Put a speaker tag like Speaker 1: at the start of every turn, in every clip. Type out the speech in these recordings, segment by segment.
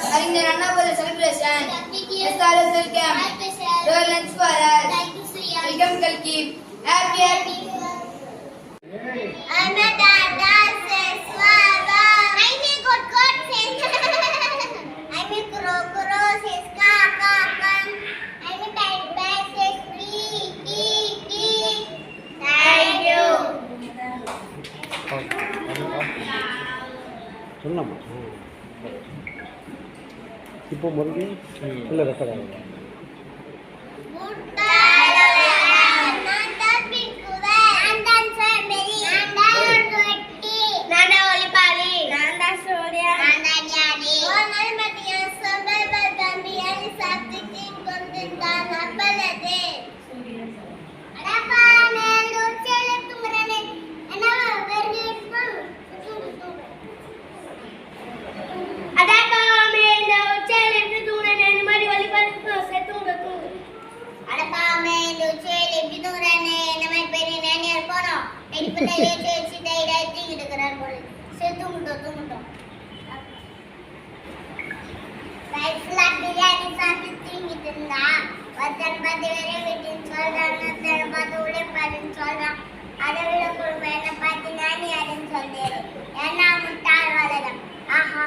Speaker 1: for the celebration. Let's all welcome. Royal lunch for us. Welcome Kalki. Happy happy.
Speaker 2: சொல்லலாமா இப்போ மறுபடியும் இல்லை record ஆகுது
Speaker 3: ஒருத்தன் பத்து பேரை வீட்டின்னு சொல்றான் ஒருத்தன் பத்து உழைப்பாருன்னு சொல்றான் அதை விட கொடுமை என்ன பார்த்து நானி யாருன்னு சொல்றேன் ஏன்னா முட்டாள் வளரம் ஆஹா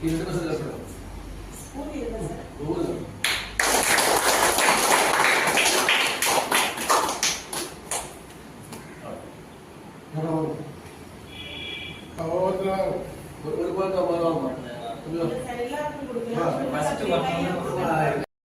Speaker 3: इकडे कसं
Speaker 4: जास्त हो ஒரு ரூபாய்க்கு அவ்வளோ மாட்டேன்